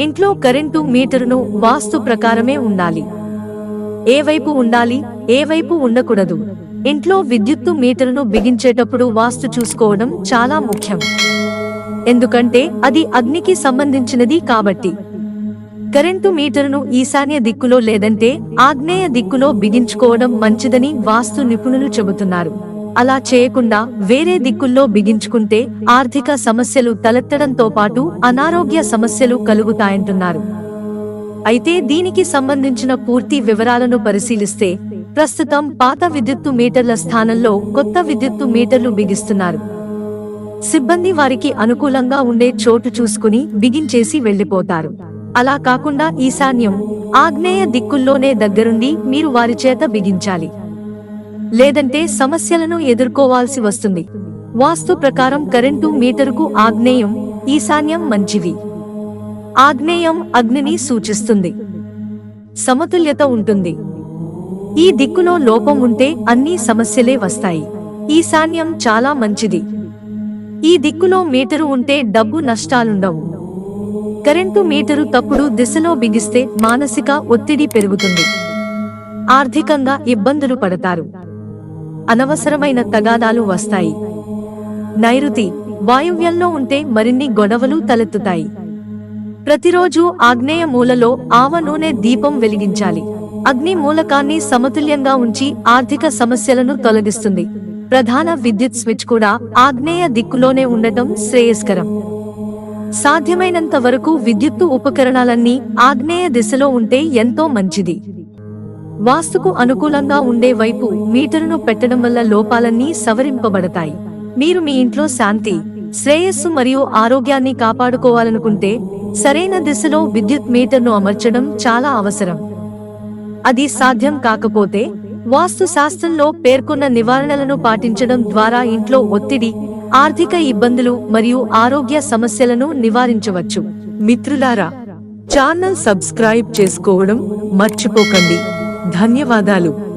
ఇంట్లో కరెంటు మీటరును వాస్తు ప్రకారమే ఉండాలి. ఏ వైపు ఉండాలి ఏ వైపు ఉండకూడదు. ఇంట్లో విద్యుత్తు మీటరును బిగించేటప్పుడు వాస్తు చూసుకోవడం చాలా ముఖ్యం. ఎందుకంటే అది అగ్నికి సంబంధించినది కాబట్టి. కరెంటు మీటరును ఈశాన్య దిక్కులో లేదంటే ఆగ్నేయ దిక్కులో బిగించుకోవడం మంచిదని వాస్తు నిపుణులు చెబుతున్నారు. అలా చేయకుండా వేరే దిక్కుల్లో బిగించుకుంటే ఆర్థిక సమస్యలు తలెత్తడంతో పాటు అనారోగ్య సమస్యలు కలుగుతాయంటున్నారు. అయితే దీనికి సంబంధించిన పూర్తి వివరాలను పరిశీలిస్తే ప్రస్తుతం పాత విద్యుత్తు మీటర్ల స్థానంలో కొత్త విద్యుత్తు మీటర్లు బిగిస్తున్నారు. సిబ్బంది వారికి అనుకూలంగా ఉండే చోటు చూసుకుని బిగించేసి వెళ్ళిపోతారు అలా కాకుండా ఈశాన్యం ఆగ్నేయ దిక్కుల్లోనే దగ్గరుండి మీరు వారి చేత బిగించాలి. లేదంటే సమస్యలను ఎదుర్కోవాల్సి వస్తుంది. వాస్తు ప్రకారం కరెంటు మీటరుకు ఆగ్నేయం ఈశాన్యం మంచివి ఆగ్నేయం అగ్నిని సూచిస్తుంది. సమతుల్యత ఉంటుంది. ఈ దిక్కులో లోపం ఉంటే అన్ని సమస్యలే వస్తాయి. ఈశాన్యం చాలా మంచిది. ఈ దిక్కులో మీటరు ఉంటే డబ్బు నష్టాలుండవు. కరెంటు మీటరు తప్పుడు దిశలో బిగిస్తే మానసిక ఒత్తిడి పెరుగుతుంది. ఆర్థికంగా ఇబ్బందులు పడతారు. అనవసరమైన తగాదాలు వస్తాయి. నైరుతి వాయువ్యంలో ఉంటే మరిన్ని గొడవలు తలెత్తుతాయి. ప్రతిరోజు ఆగ్నేయ మూలలో ఆవ నూనె దీపం వెలిగించాలి. అగ్ని మూలకాన్ని సమతుల్యంగా ఉంచి ఆర్థిక సమస్యలను తొలగిస్తుంది. ప్రధాన విద్యుత్ స్విచ్ కూడా ఆగ్నేయ దిక్కులోనే ఉండటం శ్రేయస్కరం. సాధ్యమైనంత వరకు విద్యుత్తు ఉపకరణాలన్నీ ఆగ్నేయ దిశలో ఉంటే ఎంతో మంచిది. వాస్తుకు అనుకూలంగా ఉండే వైపు మీటరును పెట్టడం వల్ల లోపాలన్నీ సవరింపబడతాయి. మీరు మీ ఇంట్లో శాంతి శ్రేయస్సు మరియు ఆరోగ్యాన్ని కాపాడుకోవాలనుకుంటే సరైన దిశలో విద్యుత్ మీటర్ను అమర్చడం చాలా అవసరం. అది సాధ్యం కాకపోతే వాస్తు శాస్త్రంలో పేర్కొన్న నివారణలను పాటించడం ద్వారా ఇంట్లో ఒత్తిడి ఆర్థిక ఇబ్బందులు మరియు ఆరోగ్య సమస్యలను నివారించవచ్చు. మిత్రులారా ఛానల్ సబ్స్క్రైబ్ చేసుకోవడం మర్చిపోకండి. ధన్యవాదాలు.